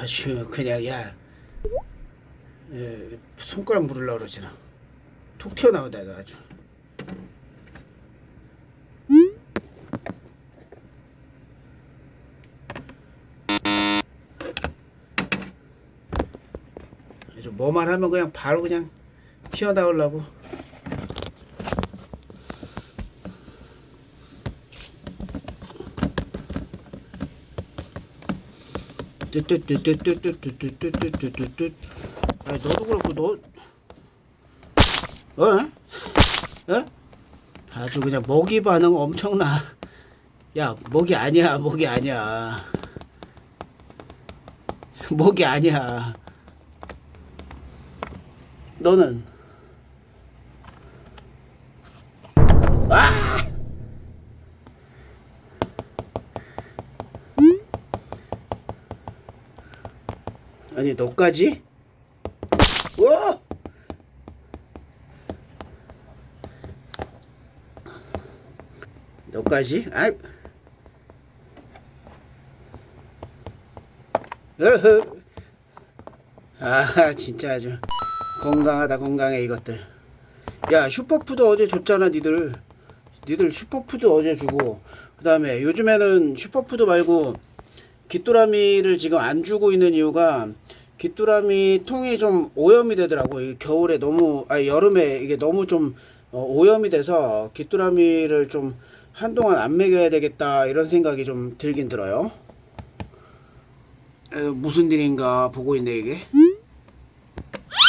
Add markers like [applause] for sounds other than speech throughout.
아주 그냥 야 에, 손가락 물으려고 그러지나. 톡 튀어나온다 너 아주. 아주 뭐만 하면 그냥 바로 그냥 튀어나오려고 뚜뚜뚜뚜뚜뚜뚜뚜뚜뚜뚜 아 너도 그렇고 너 어? 어? 아주 그냥 먹이 반응 엄청나 야 먹이 아니야 먹이 아니야 먹이 아니야 너는 아! 아니 너까지? 와! 너까지? 아이. 어허. 아 진짜 아주 건강하다 건강해 이것들 야 슈퍼푸드 어제 줬잖아 니들 니들 슈퍼푸드 어제 주고 그 다음에 요즘에는 슈퍼푸드 말고 귀뚜라미를 지금 안 주고 있는 이유가 귀뚜라미 통이 좀 오염이 되더라고 이 겨울에 너무 아 여름에 이게 너무 좀 어, 오염이 돼서 귀뚜라미를 좀 한동안 안 먹여야 되겠다 이런 생각이 좀 들긴 들어요 에, 무슨 일인가 보고 있네 이게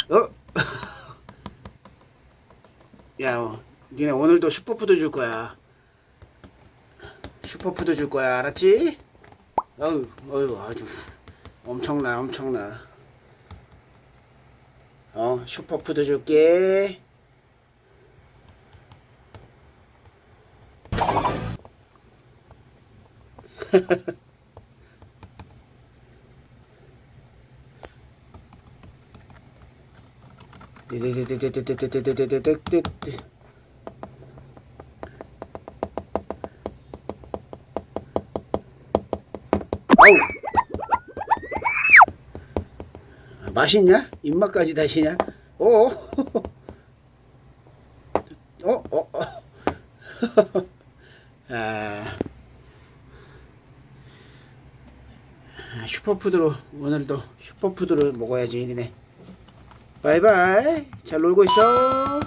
어? [laughs] 야, 어, 니네 오늘도 슈퍼푸드 줄 거야. 슈퍼푸드 줄 거야, 알았지? 어휴, 어휴, 아주 엄청나, 엄청나. 어, 슈퍼푸드 줄게. [laughs] 어우. 아, 맛있냐? 입맛까지 다시냐? 오. 어? [laughs] 어, 어, 어. [laughs] 아. 아. 슈퍼푸드로 오늘도 슈퍼푸드를 먹어야지 이네 바이바이 잘 놀고 있어